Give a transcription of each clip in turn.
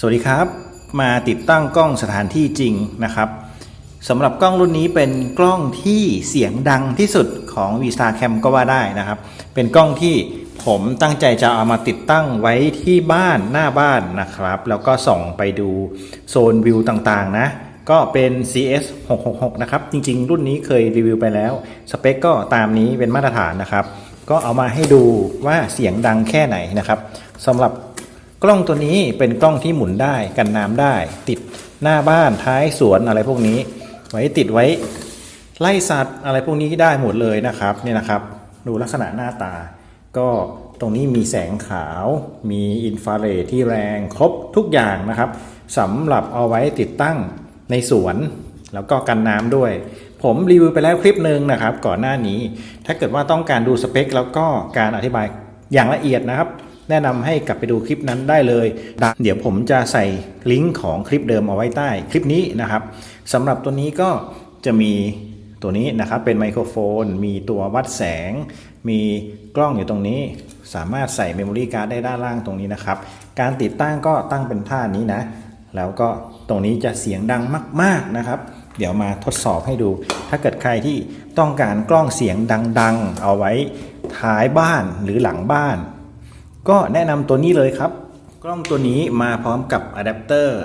สวัสดีครับ มาติดตั้งกล้องสถานที่จริงนะครับสำหรับกล้องรุ่นนี้เป็นกล้องที่เสียงดังที่สุดของ v s t a r Cam ก็ว่าได้นะครับ เป็นกล้องที่ผมตั้งใจจะเอามาติดตั้งไว้ที่บ้านหน้าบ้านนะครับ แล้วก็ส่องไปดูโซนวิวต่างๆ นะ ก็เป็น CS 666นะครับ จริงๆ รุ่นนี้เคยรีวิวไปแล้ว สเปคก็ตามนี้เป็นมาตรฐานนะครับ ก็เอามาให้ดูว่าเสียงดังแค่ไหนนะครับสำหรับ กล้องตัวนี้เป็นกล้องที่หมุนได้กันน้ำได้ ติดหน้าบ้านท้ายสวนอะไรพวกนี้ ไว้ติดไว้ไล่สัตว์อะไรพวกนี้ได้หมดเลยนะครับเนี่ยนะครับ ดูลักษณะหน้าตา ก็ตรงนี้มีแสงขาว มีอินฟราเรดที่แรงครบทุกอย่างนะครับสำหรับเอาไว้ติดตั้งในสวน แล้วก็กันน้ำด้วย ผมรีวิวไปแล้วคลิปหนึ่งนะครับ ก่อนหน้านี้ ถ้าเกิดว่าต้องการดูสเปค แล้วก็การอธิบายอย่างละเอียดนะครับ แนะนำให้กลับไปดูคลิปนั้นได้เลย เดี๋ยวผมจะใส่ลิงก์ของคลิปเดิมเอาไว้ใต้คลิปนี้นะครับสำหรับตัวนี้ก็จะมีตัวนี้นะครับเป็นไมโครโฟน มีตัววัดแสง มีกล้องอยู่ตรงนี้ สามารถใส่เมมโมรี่การ์ดได้ด้านล่างตรงนี้นะครับ การติดตั้งก็ตั้งเป็นท่านี้นะ แล้วก็ตรงนี้จะเสียงดังมาก ๆนะครับ เดี๋ยวมาทดสอบให้ดู ถ้าเกิดใครที่ต้องการกล้องเสียงดัง ๆ เอาไว้ท้ายบ้านหรือหลังบ้าน ก็แนะนำตัวนี้เลยครับ กล้องตัวนี้มาพร้อมกับอะแดปเตอร์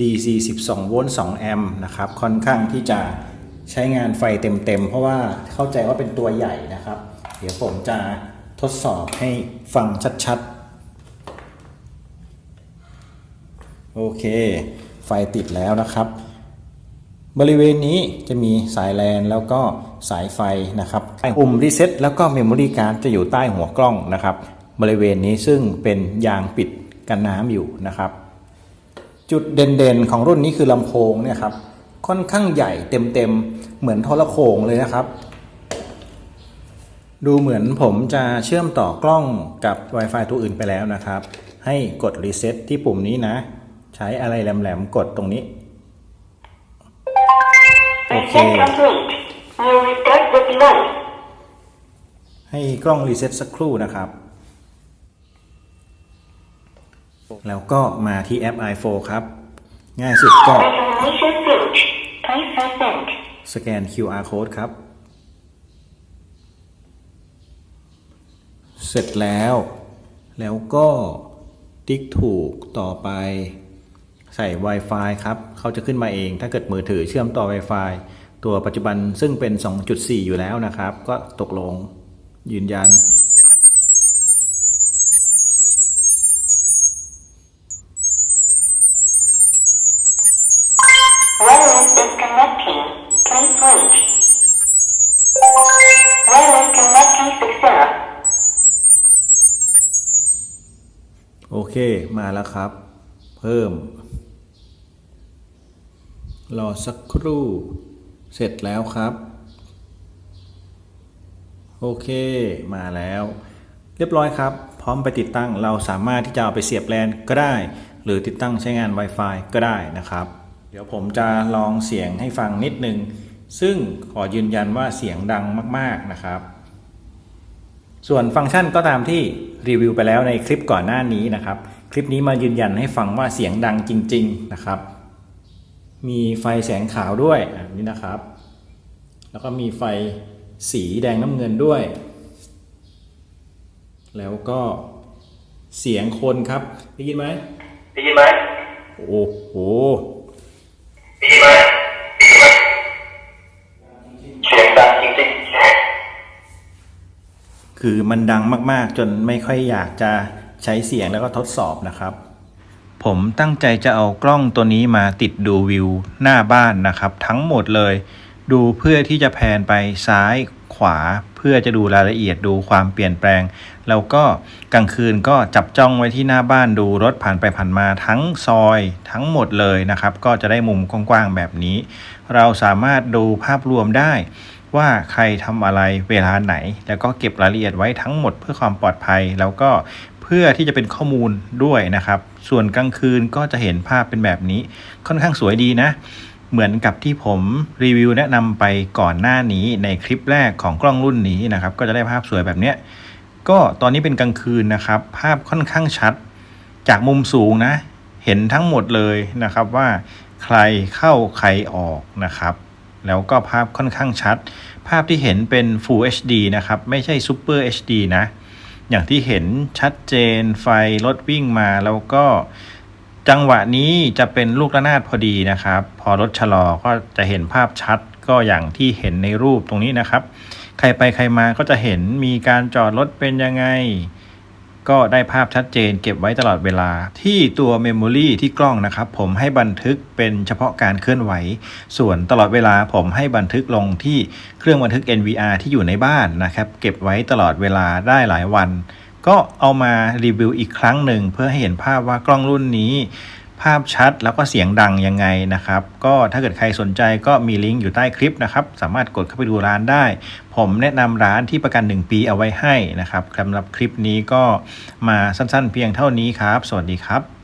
DC 12 โวลต์ 2 แอมป์นะครับ ค่อนข้างที่จะใช้งานไฟเต็มๆ เพราะว่าเข้าใจว่าเป็นตัวใหญ่นะครับ เดี๋ยวผมจะทดสอบให้ฟังชัดๆ โอเค ไฟติดแล้วนะครับ บริเวณนี้จะมีสายแลนแล้วก็สายไฟนะครับปุ่มรีเซ็ตแล้วก็เมมโมรี่การ์ดจะอยู่ใต้หัวกล้องนะครับ บริเวณนี้ซึ่งเป็นยางปิดกันน้ำอยู่นะครับ จุดเด่นๆของรุ่นนี้คือลำโพงเนี่ยครับค่อนข้างใหญ่เต็มๆเหมือนโทรโขงเลยนะครับ ดูเหมือนผมจะเชื่อมต่อกล้องกับ Wi-Fi ตัวอื่นไปแล้วนะครับ ให้กดรีเซ็ตที่ปุ่มนี้นะ ใช้อะไรแหลมๆกดตรงนี้ โอเค Reset complete. We'll restart the device. ให้กล้องรีเซ็ตสักครู่นะครับ แล้วก็มาที่แอป i4 ครับ ง่ายสุดก็ สแกน QR code ครับ เสร็จแล้ว แล้วก็ติ๊กถูกต่อไปใส่ Wi-Fi ครับ เขาจะขึ้นมาเอง ถ้าเกิดมือถือเชื่อมต่อ Wi-Fi ตัวปัจจุบันซึ่งเป็น 2.4 อยู่แล้วนะครับ ก็ตกลงยืนยัน โอเค มาแล้วครับ เพิ่ม รอสักครู่ เสร็จแล้วครับ โอเค มาแล้ว เรียบร้อยครับ พร้อมไปติดตั้ง เราสามารถที่จะเอาไปเสียบแลนก็ได้ หรือติดตั้งใช้งาน Wi-Fi ก็ได้นะครับ เดี๋ยวผมจะลองเสียงให้ฟังนิดนึง ซึ่งขอยืนยันว่าเสียงดังมาก ๆนะครับ ส่วนฟังก์ชันก็ตามที่รีวิวไปแล้วในคลิปก่อนหน้านี้นะครับ คลิปนี้มายืนยันให้ฟังว่าเสียงดังจริง ๆนะครับ มีไฟแสงขาวด้วยอันนี้นะครับ แล้วก็มีไฟสีแดงน้ำเงินด้วย แล้วก็เสียงคนครับ ได้ยินไหมได้ยินไหมโอ้โห ได้ยินไหมเสียงดังจริง คือมันดังมากๆ จนไม่ค่อยอยากจะใช้เสียงแล้วก็ทดสอบนะครับ ผมตั้งใจจะเอากล้องตัวนี้มาติดดูวิวหน้าบ้านนะครับ ทั้งหมดเลย ดูเพื่อที่จะแพนไปซ้ายขวาเพื่อจะดูรายละเอียดดูความเปลี่ยนแปลง แล้วก็กลางคืนก็จับจ้องไว้ที่หน้าบ้านดูรถผ่านไปผ่านมาทั้งซอยทั้งหมดเลยนะครับ ก็จะได้มุมกว้างๆแบบนี้ เราสามารถดูภาพรวมได้ ว่าใครทำอะไรเวลาไหน แล้วก็เก็บรายละเอียดไว้ทั้งหมดเพื่อความปลอดภัย แล้วก็เพื่อที่จะเป็นข้อมูลด้วยนะครับ ส่วนกลางคืนก็จะเห็นภาพเป็นแบบนี้ ค่อนข้างสวยดีนะ เหมือนกับที่ผมรีวิวแนะนำไปก่อนหน้านี้ในคลิปแรกของกล้องรุ่นนี้นะครับ ก็จะได้ภาพสวยแบบเนี้ยก็ตอนนี้เป็นกลางคืนนะครับ ภาพค่อนข้างชัด จากมุมสูงนะ เห็นทั้งหมดเลยนะครับว่าใครเข้าใครออกนะครับ แล้วก็ภาพค่อนข้างชัด ภาพที่เห็นเป็น Full HD นะครับ ไม่ใช่ Super HD นะ อย่างที่เห็นชัดเจนไฟรถวิ่งมาแล้วก็จังหวะนี้จะเป็นลูกระนาดพอดีนะครับ พอรถชะลอก็จะเห็นภาพชัดก็อย่างที่เห็นในรูปตรงนี้นะครับ ใครไปใครมาก็จะเห็นมีการจอดรถเป็นยังไง ก็ได้ภาพชัดเจนเก็บไว้ตลอดเวลา ที่ตัวเมมโมรีที่กล้องนะครับ ผมให้บันทึกเป็นเฉพาะการเคลื่อนไหว ส่วนตลอดเวลาผมให้บันทึกลงที่เครื่องบันทึก NVR ที่อยู่ในบ้านนะครับ เก็บไว้ตลอดเวลาได้หลายวัน ก็เอามารีวิวอีกครั้งหนึ่งเพื่อให้เห็นภาพว่ากล้องรุ่นนี้ ภาพชัดแล้วก็เสียงดังยังไงนะครับ ก็ถ้าเกิดใครสนใจก็มีลิงก์อยู่ใต้คลิปนะครับ สามารถกดเข้าไปดูร้านได้ ผมแนะนำร้านที่ประกัน 1 ปีเอาไว้ให้นะครับสำหรับคลิปนี้ก็มาสั้นๆ เพียงเท่านี้ครับ สวัสดีครับ